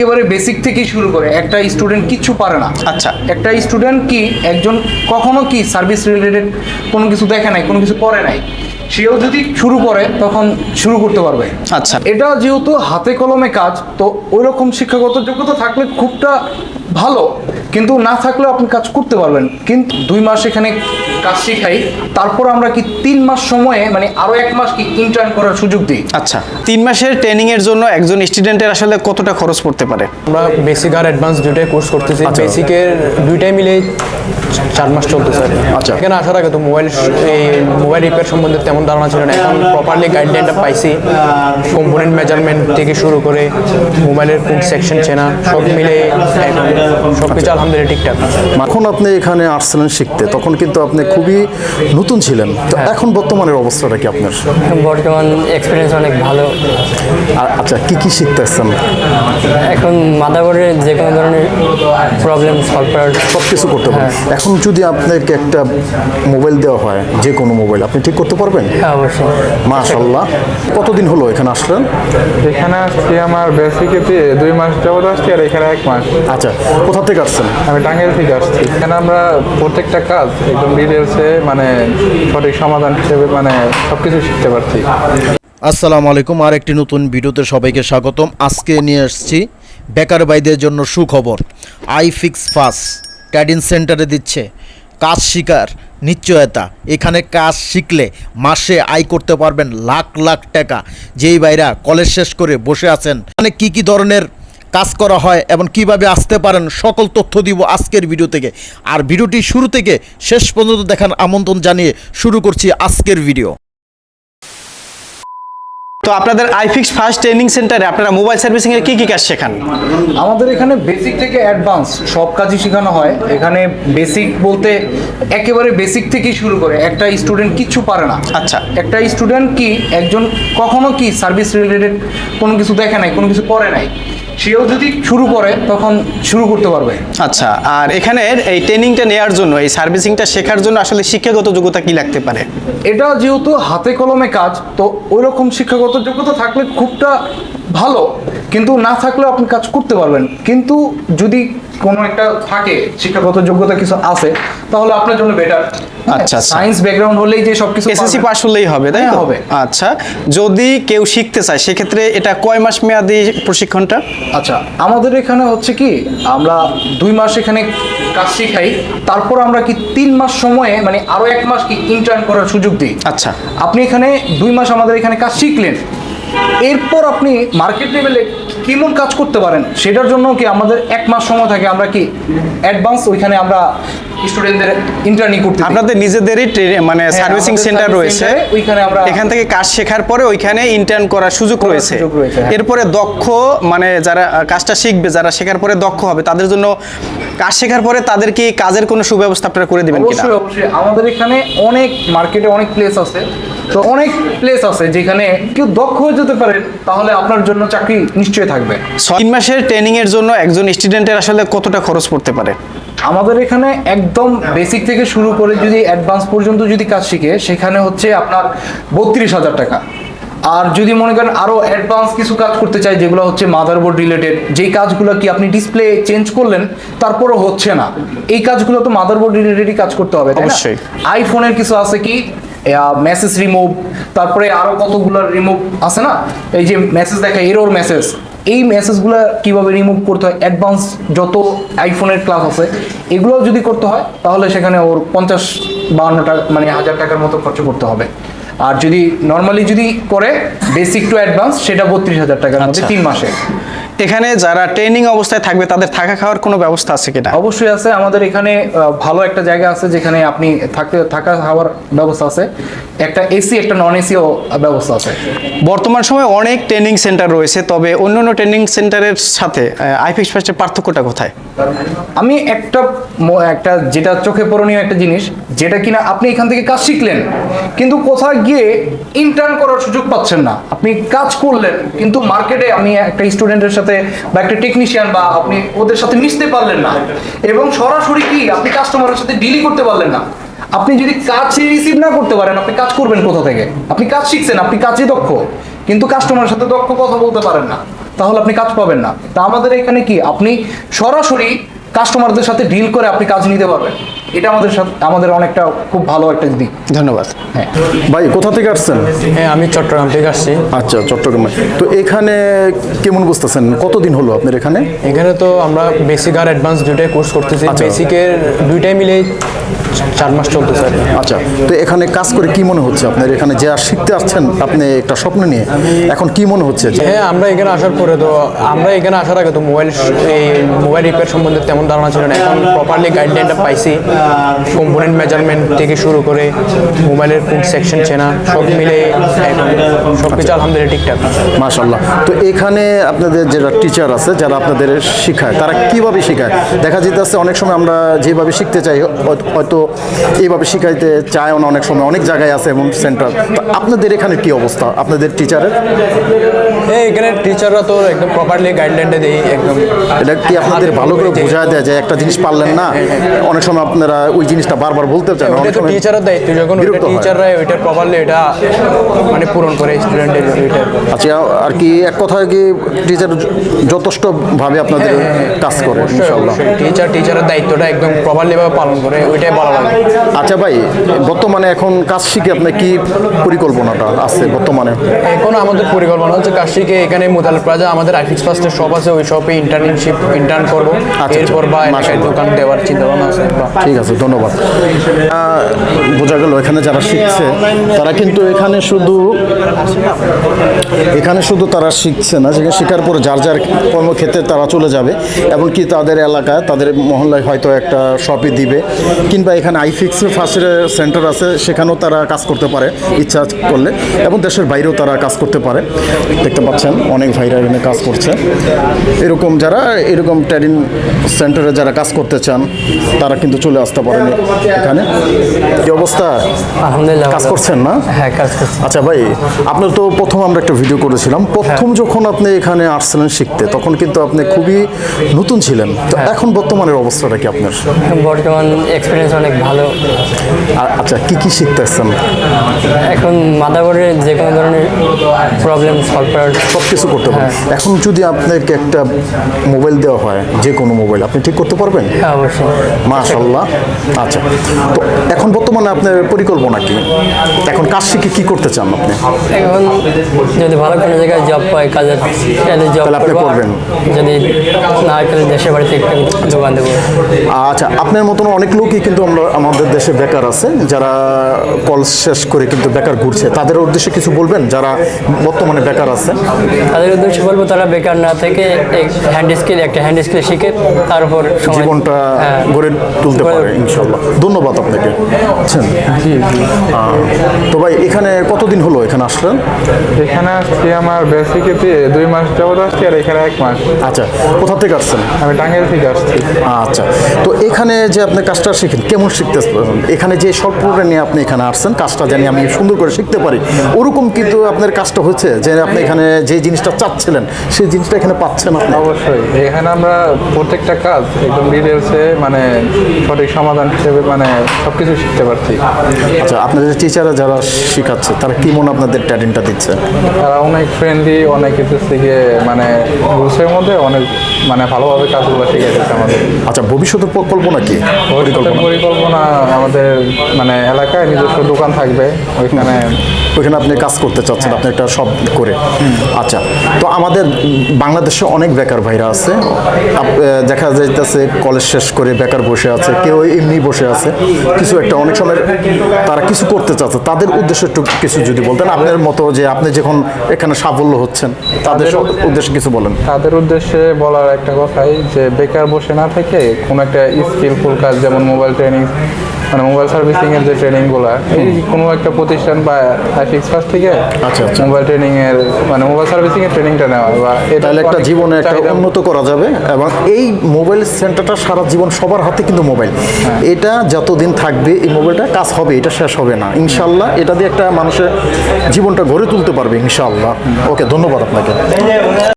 একেবারে বেসিক থেকে শুরু করে একটা স্টুডেন্ট কিচ্ছু পারে না আচ্ছা। একটা স্টুডেন্ট কি একজন কখনো কি সার্ভিস রিলেটেড কোনো কিছু দেখে নাই কোনো কিছু করে নাই সেও যদি শুরু করে তখন শুরু করতে পারবে। আচ্ছা। এটা যেহেতু হাতে কলমে কাজ তো ওই রকম শিক্ষাগত যোগ্যতা থাকলে খুবটা ভালো কিন্তু না থাকলেও আপনি কাজ করতে পারবেন। কিন্তু দুই মাস এখানে কাজ শিখাই তারপর আমরা কি তিন মাস সময়ে মানে আরও এক মাস কি ইন্টার্ন করার সুযোগ দিই? আচ্ছা তিন মাসের ট্রেনিং এর জন্য একজন স্টুডেন্টের আসলে কতটা খরচ পড়তে পারে? আমরা বেসিক আর অ্যাডভান্স দুইটাই কোর্স করতেছি। আচ্ছা। বেসিকের দুইটাই মিলে চার মাস চলতেছে। আচ্ছা। এখানে আসার আগে তো মোবাইল এই মোবাইল রিপেয়ার সম্বন্ধে তেমন ধারণা ছিল না। এখন প্রপারলি গাইডলাইনটা পাইছি। কম্পোনেন্ট মেজারমেন্ট থেকে শুরু করে মোবাইলের কোন সেকশন চেনা সব মিলে এখন সব কিছু আলহামদুলিল্লাহ ঠিকঠাক। যখন আপনি এখানে আসছিলেন শিখতে তখন কিন্তু আপনি খুবই নতুন ছিলেন। তো এখন বর্তমানের অবস্থাটা কি আপনার? বর্তমান এক্সপিরিয়েন্স অনেক ভালো। আর আচ্ছা কি কি শিখতে আসছেন এখন মাদারবোর্ডের যে কোনো ধরনের প্রবলেম সলভ করার সব কিছু করতে পারেন এখন যদি আপনাকে একটা মোবাইল দেওয়া হয় যে কোনো মোবাইল আপনি ঠিক করতে পারবেন? হ্যাঁ অবশ্যই। মাশাল্লাহ কতদিন হলো এখানে আসলেন? এখানে আসছি আমার বেসিকেতে দুই মাস যাবত আসছি আর এখানে এক মাস। আচ্ছা কোথা থেকে আসছেন? আমি টাঙ্গাইল থেকে আসছি। এখানে আমরা প্রত্যেকটা কাজ একদম ডিটেলসে মানে সঠিক সমাধান হিসেবে মানে সব কিছু শিখতে পারছি। আসসালামু আলাইকুম। আর একটি নতুন ভিডিওতে সবাইকে স্বাগতম। আজকে নিয়ে এসেছি বেকার ভাইদের জন্য সুখবর আই ফিক্স ফাস ক্যাডিন সেন্টারে দিচ্ছে। কাজ শিকার, নিশ্চয়তা। এখানে কাজ শিখলে মাসে আয় করতে পারবেন লাখ লাখ টাকা। যেই ভাইরা কলেজ শেষ করে বসে আছেন মানে কি কি ধরনের কাজ করা হয় এবং কীভাবে আসতে পারেন, সকল তথ্য দিব আজকের ভিডিও থেকে। আর ভিডিওটি শুরু থেকে শেষ পর্যন্ত দেখার আমন্ত্রণ জানিয়ে শুরু করছি আজকের ভিডিও। তো আপনাদের আইফিক্স ফার্স্ট ট্রেনিং সেন্টারে আপনারা মোবাইল সার্ভিসিং এর কি কি কাজ শেখান? আমাদের এখানে বেসিক থেকে অ্যাডভান্স সব কাজই শেখানো হয়। এখানে বেসিক বলতে একেবারে বেসিক থেকে শুরু করে। একটা স্টুডেন্ট কিচ্ছু পারে না। আচ্ছা। একটা স্টুডেন্ট কি একজন কখনো কি সার্ভিস রিলেটেড কোনো কিছু দেখে নাই কোনো কিছু পড়ে নাই। সেও যদি শুরু করে তখন শুরু করতে পারবে। আচ্ছা আর এখানে এই ট্রেনিংটা নেওয়ার জন্য এই সার্ভিসিংটা শেখার জন্য আসলে শিক্ষাগত যোগ্যতা কি লাগতে পারে? এটা যেহেতু হাতে কলমে কাজ তো ওই রকম শিক্ষাগত যোগ্যতা থাকলে খুবটা ভালো কিন্তু না থাকলেও আপনি কাজ করতে পারবেন। কিন্তু যদি কোনো একটা থাকে শিক্ষাগত যোগ্যতা কিছু আছে তাহলে আপনার জন্য বেটার আচ্ছা, আচ্ছা। সায়েন্স ব্যাকগ্রাউন্ড হলেই যে সবকিছু এসএসসি পারবেন। পাস হলেই হবে তাই হ্যাঁ, হবে। আচ্ছা যদি কেউ শিখতে চায় সেক্ষেত্রে এটা কয় মাস মেয়াদি প্রশিক্ষণটা আচ্ছা আমাদের এখানে হচ্ছে কি আমরা দুই মাস এখানে কাজ শিখাই তারপর আমরা কি তিন মাস সময়ে মানে আরও এক মাস কি ইন্টার্ন করার সুযোগ দিই আচ্ছা আপনি এখানে দুই মাস আমাদের এখানে কাজ শিখলেন এরপর আপনি মার্কেট লেভেলে কেমন কাজ করতে পারেন? সেটার জন্য কি আমাদের এক মাস সময় থাকে? আমরা কি অ্যাডভান্স ওইখানে আমরা স্টুডেন্টদের ইন্টার্নি করতে। আপনাদের নিজেদেরই মানে হ্যাঁ, সার্ভিসিং সেন্টার রয়েছে। ওইখানে আমরা- এখান থেকে কাজ শেখার পরে ওইখানে ইন্টার্ন করার সুযোগ রয়েছে। হ্যাঁ। এরপরে দক্ষ মানে যারা কাজটা শিখবে যারা শেখার পরে দক্ষ হবে তাদের জন্য কাজ শেখার পরে তাদের কি কাজের কোনো সুব্যবস্থা আপনারা করে দিবেন কিনা? অবশ্যই অবশ্যই। আমাদের এখানে অনেক মার্কেটে অনেক প্লেস আছে। তো অনেক প্লেস আছে যেখানে কেউ দক্ষ হয়ে যেতে পারে তাহলে আপনার জন্য চাকরি নিশ্চয়ই থাকবে। তিন মাসের ট্রেনিং এর জন্য একজন স্টুডেন্টের আসলে কতটা খরচ পড়তে পারে? আমাদের এখানে একদম বেসিক থেকে শুরু করে যদি অ্যাডভান্স পর্যন্ত যদি কাজ শিখে সেখানে হচ্ছে আপনার বত্রিশ হাজার টাকা। আর যদি মনে করেন আরও অ্যাডভান্স কিছু কাজ করতে চাই যেগুলো হচ্ছে মাদারবোর্ড রিলেটেড যেই কাজগুলো কি আপনি ডিসপ্লে চেঞ্জ করলেন তারপরও হচ্ছে না। এই কাজগুলো তো মাদারবোর্ড রিলেটেডই কাজ করতে হবে অবশ্যই। আইফোনের কিছু আছে কি? মেসেজ রিমুভ তারপরে আরও কতগুলো রিমুভ আছে না? এই যে মেসেজ দেখা এরোর মেসেজ এই মেসেজগুলো কীভাবে রিমুভ করতে হয়? অ্যাডভান্স যত আইফোনের ক্লাস আছে এগুলো যদি করতে হয় তাহলে সেখানে ওর পঞ্চাশ বাহান্ন টাকা মানে হাজার টাকার মতো খরচ করতে হবে। আর যদি নর্মালি যদি করে বেসিক টু অ্যাডভান্স সেটা বত্রিশ হাজার টাকার মধ্যে আচ্ছা। তিন মাসে। এখানে যারা ট্রেনিং অবস্থায় থাকবে তাদের থাকা খাওয়ার কোনো ব্যবস্থা আছে কিনা? অবশ্যই আছে। আমাদের এখানে ভালো একটা জায়গা আছে যেখানে আপনি থাকতে থাকা খাওয়ার ব্যবস্থা আছে। একটা এসি একটা নন এসিও ব্যবস্থা আছে। বর্তমান সময়ে অনেক ট্রেনিং সেন্টার রয়েছে তবে অন্যান্য ট্রেনিং সেন্টারের সাথে আইফিক্স ফার্স্টের পার্থক্যটা কোথায়? আমি একটা একটা যেটা চোখে পড়নীয় একটা জিনিস যেটা কিনা আপনি এখান থেকে কাজ শিখলেন কিন্তু কোথাও গিয়ে ইন্টার্ন করার সুযোগ পাচ্ছেন না। আপনি কাজ করলেন কিন্তু মার্কেটে আমি একটা স্টুডেন্টের সাথে বা একটা টেকনিশিয়ান বা আপনি ওদের সাথে মিশতে পারলেন না। এবং সরাসরি কি আপনি কাস্টমারের সাথে ডিলই করতে পারলেন না। আপনি যদি কাজ রিসিভ না করতে পারেন, আপনি কাজ করবেন কোথা থেকে? আপনি কাজ শিখছেন, আপনি কাজে দক্ষ। কিন্তু কাস্টমারের সাথে দক্ষ কথা বলতে পারেন না। তাহলে আপনি কাজ পাবেন না। তা আমাদের এখানে কি? আপনি সরাসরি কাস্টমারদের সাথে ডিল করে আপনি কাজ নিতে পারবেন। এটা আমাদের সাথে আমাদের অনেকটা খুব ভালো একটা দিক। ধন্যবাদ। হ্যাঁ। ভাই কোথা থেকে আসছেন? হ্যাঁ আমি চট্টগ্রাম থেকে আসছি। আচ্ছা চট্টগ্রামে। তো এখানে কেমন বুঝতেছেন? কতদিন হলো আপনার এখানে? এখানে তো আমরা বেসিক আর অ্যাডভান্স দুইটাই কোর্স করতেছি। আচ্ছা। বেসিকের দুইটাই মিলে চার মাস চলতেছে আচ্ছা তো এখানে কাজ করে কি মনে হচ্ছে আপনার? এখানে যে আর শিখতে আসছেন আপনি একটা স্বপ্ন নিয়ে এখন কি মনে হচ্ছে? যে হ্যাঁ আমরা এখানে আসার পরে তো আমরা এখানে আসার আগে তো মোবাইল এই মোবাইল রিপেয়ার সম্বন্ধে তেমন ধারণা ছিল না, এখন প্রপারলি গাইডলাইনটা পাইছি। কম্পোনেন্ট মেজারমেন্ট থেকে শুরু করে মোবাইলের কোন সেকশন চেনা, সব মিলে এখন সব কিছু আলহামদুলিল্লাহ ঠিকঠাক। মাশাল্লাহ তো এখানে আপনাদের যারা টিচার আছে, যারা আপনাদের শেখায়, তারা কীভাবে শেখায়? দেখা যেতেছে অনেক সময় আমরা যেভাবে শিখতে চাই, হয়তো- এইভাবে শিখাইতে চায়ও না অনেক সময়, অনেক জায়গায় আছে এমন সেন্টার তো আপনাদের এখানে কি অবস্থা? আপনাদের টিচারের হ্যাঁ এখানে টিচাররা তো একদম প্রপারলি গাইডলাইনটা দেয় একদম। এটা কি আপনাদের ভালো করে বোঝায় দেয় যে একটা জিনিস পারলেন না? অনেক সময় আপনারা ওই জিনিসটা বারবার বলতে চান অনেক সময় টিচারের দায়িত্ব যখন হয়। টিচাররা ওইটা প্রপারলি এটা মানে পূরণ করে স্টুডেন্টের ওইটা। আচ্ছা আর কি এক কথায় কি টিচার যথেষ্ট ভাবে আপনাদের কাজ করে ইনশাল্লাহ টিচার টিচারের দায়িত্বটা একদম প্রপারলি ভাবে পালন করে ওইটাই বলা লাগে। আচ্ছা ভাই বর্তমানে এখন কাজ শিখে আপনার কি পরিকল্পনাটা আছে বর্তমানে? এখন আমাদের পরিকল্পনা হচ্ছে কাশিকে এখানে মুতাল প্লাজা আমাদের আইফিক্স ফার্স্টের শপ আছে ওই শপে ইন্টার্নশিপ ইন্টার্ন করব। আচ্ছা। এরপর বা দোকান দেওয়ার চিন্তা ভাবনা আছে ঠিক আছে ধন্যবাদ। বোঝা গেল এখানে যারা শিখছে তারা কিন্তু এখানে শুধু এখানে শুধু তারা শিখছে না সেখানে শেখার পরে যার যার কর্মক্ষেত্রে তারা চলে যাবে এবং কি তাদের এলাকায় তাদের মহল্লায় হয়তো একটা শপে দিবে কিংবা এখানে আইফিক্সের ফার্স্টের সেন্টার আছে সেখানেও তারা কাজ করতে পারে ইচ্ছা করলে এবং দেশের বাইরেও তারা কাজ করতে পারে। দেখতে পাচ্ছেন অনেক ভাইরা এখানে কাজ করছে। এরকম যারা এরকম ট্রেডিং সেন্টারে যারা কাজ করতে চান তারা কিন্তু চলে আসতে পারেন এখানে। কি অবস্থা? আলহামদুলিল্লাহ কাজ করছেন না? হ্যাঁ কাজ করছি। আচ্ছা ভাই আপনার তো প্রথম আমরা একটা ভিডিও করেছিলাম। প্রথম যখন আপনি এখানে আসছিলেন শিখতে তখন কিন্তু আপনি খুবই নতুন ছিলেন। তো এখন বর্তমানের অবস্থাটা কি আপনার? বর্তমান এক্সপিরিয়েন্স অনেক ভালো। আচ্ছা কি কি শিখতেছেন? এখন মাদাবোর্ডের যে কোনো ধরনের প্রবলেম সলভ করার সব কিছু করতে পারেন এখন যদি আপনাকে একটা মোবাইল দেওয়া হয় যে কোনো মোবাইল আপনি ঠিক করতে পারবেন? হ্যাঁ মাশাল্লাহ আচ্ছা। তো এখন বর্তমানে আপনার পরিকল্পনা কি? এখন কাজ শিখে কি করতে চান আপনি? এখন যদি ভালো কোনো জায়গায় জব পাই কাজের তাহলে জব আপনি করব। করবেন। যদি না হয় তাহলে দেশের বাড়িতে দোকান দেবো। আচ্ছা আপনার মতন অনেক লোকই কিন্তু আমরা আমাদের দেশে বেকার আছে যারা কল শেষ করে কিন্তু বেকার ঘুরছে। তাদের উদ্দেশ্যে কিছু বলবেন? যারা বর্তমানে বেকার আছে। তাদের উদ্দেশ্যে বলব তারা বেকার না থেকে হ্যান্ড স্কিল একটা হ্যান্ড স্কিল শিখে তার উপর জীবনটা হ্যাঁ, গড়ে তুলতে পারে ইনশাল্লাহ ধন্যবাদ আপনাকে? তো ভাই এখানে কতদিন হলো এখানে আসলেন? এখানে আসছি আমার বেসিকেতে দুই মাস যাবত আসছি আর এখানে এক মাস। আচ্ছা কোথা থেকে আসছেন? আমি টাঙ্গাইল থেকে আসছি। আচ্ছা তো এখানে যে আপনি কাজটা শিখেন কেমন শিখতে এখানে যে স্বল্পটা নিয়ে আপনি এখানে আসছেন কাজটা জানি আমি সুন্দর করে শিখতে পারি ওরকম কিন্তু আপনার কাজটা হচ্ছে যে আপনি এখানে যে জিনিসটা চাচ্ছিলেন সেই জিনিসটা এখানে পাচ্ছেন আপনি? অবশ্যই। এখানে আমরা প্রত্যেকটা কাজ একদম ডিটেলসে মানে সঠিক সমাধান হিসেবে মানে সব কিছু শিখতে পারছি। আচ্ছা আপনাদের টিচাররা যারা শেখাচ্ছে তারা কি মনে আপনাদের ট্যালেন্টটা দিচ্ছে? তারা অনেক ফ্রেন্ডলি অনেক কিছু থেকে মানে রুলসের মধ্যে অনেক মানে ভালোভাবে কাজগুলো শিখেছে আমাদের। আচ্ছা ভবিষ্যতের পরিকল্পনা কি? ভবিষ্যতের পরিকল্পনা আমাদের মানে এলাকায় নিজস্ব দোকান থাকবে ওইখানে ওইখানে আপনি কাজ করতে চাচ্ছেন আপনি একটা সব করে। আচ্ছা তো আমাদের বাংলাদেশে অনেক বেকার ভাইরা আছে। দেখা যাইতেছে কলেজ শেষ করে বেকার বসে আছে কেউ এমনি বসে আছে। কিছু একটা অনেক সময় তারা কিছু করতে চাচ্ছে তাদের উদ্দেশ্যে একটু কিছু যদি বলতেন আপনার মতো যে আপনি যখন এখানে সাফল্য হচ্ছেন তাদের উদ্দেশ্যে কিছু বলেন। তাদের উদ্দেশ্যে বলার একটা কথাই যে বেকার বসে না থেকে কোনো একটা স্কিলফুল কাজ যেমন মোবাইল ট্রেনিং মানে মোবাইল সার্ভিসিং এর যে ট্রেনিংগুলা এই কোনো একটা প্রতিষ্ঠান বা ফিক্স ফার্স্ট থেকে আচ্ছা, আচ্ছা। মোবাইল ট্রেনিং এর মানে মোবাইল সার্ভিসিং এর ট্রেনিংটা নেওয়া বা এটা তাহলে একটা জীবনে একটা উন্নত করা যাবে এবং এই মোবাইল সেন্টারটা সারা জীবন সবার হাতে কিন্তু মোবাইল এটা যতদিন থাকবে এই মোবাইলটা কাজ হবে এটা শেষ হবে না। ইনশাল্লাহ এটা দিয়ে একটা মানুষের জীবনটা গড়ে তুলতে পারবে ইনশাল্লাহ ওকে ধন্যবাদ আপনাকে।